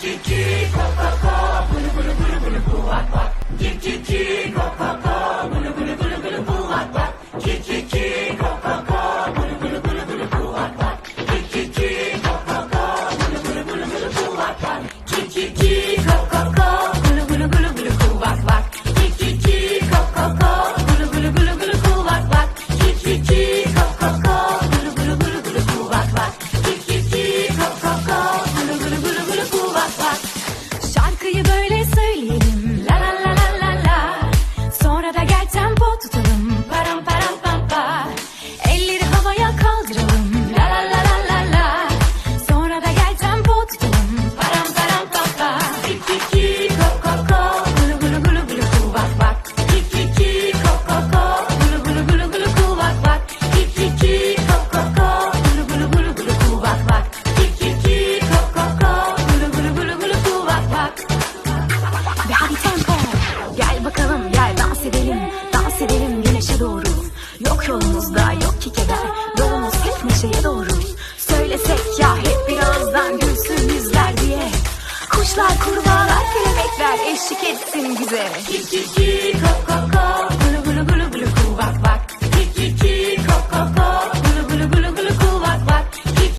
Kikiko. böyle söyleyeyim. çoğumuzda yok ki keder. Doğumuz hep neşeye doğru. Söylesek ya hep birazdan gülsün yüzler diye. Kuşlar kurbağalar kelebekler eşlik etsin bize. Kikikika